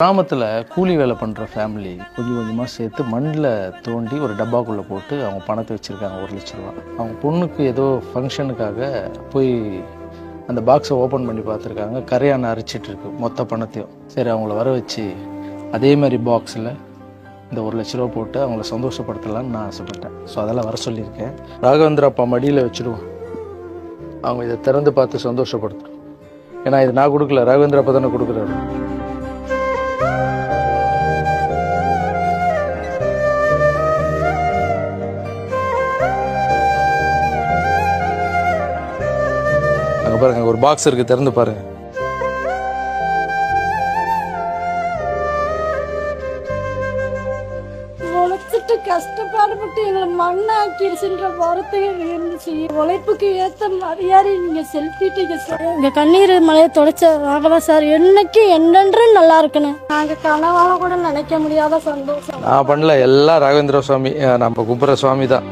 கிராமத்தில் கூலி வேலை பண்ணுற ஃபேமிலி கொஞ்சம் கொஞ்சமாக சேர்த்து மண்ணில் தோண்டி ஒரு டப்பாக்குள்ளே போட்டு அவங்க பணத்தை வச்சுருக்காங்க ஒரு லட்ச ரூபா. அவங்க பொண்ணுக்கு ஏதோ ஃபங்க்ஷனுக்காக போய் அந்த பாக்ஸை ஓப்பன் பண்ணி பார்த்துருக்காங்க. கரையான் அரிச்சிட்டு இருக்கு மொத்த பணத்தையும். சரி அவங்கள வர வச்சு அதே மாதிரி பாக்ஸில் இந்த ஒரு லட்ச ரூபா போட்டு அவங்கள சந்தோஷப்படுத்தலாம்னு நான் ஆசைப்பட்டேன். ஸோ அதெல்லாம் வர சொல்லியிருக்கேன். ராகவேந்திர அப்பா மடியில் வச்சுடுவோம் அவங்க இதை திறந்து பார்த்து சந்தோஷப்படுத்தணும். ஏன்னா இது நான் கொடுக்கல ராகவேந்திர அப்பா தானே கொடுக்குறாரு. பாருங்க ஒரு பாக்ஸ் இருக்கு திறந்து பாருங்க. உழைச்சிட்டு கஷ்டப்பாடுபட்டு எங்களை மண்ணாக்கிடுச்சுன்ற வருத்தம் இருந்துச்சு உழைப்புக்கு ஏத்த மரியாதை நீங்க செலுத்திட்டீங்க சார். எங்க கண்ணீர் மலையை தொடச்ச ராகவா சார் என்னைக்கு என்னென்றும் நல்லா இருக்கணும். நாங்க கனவால கூட நினைக்க முடியாத சந்தோஷம். நான் பண்ணல எல்லாம் ராகவேந்திர சுவாமி நம்ம கும்புற சுவாமி தான்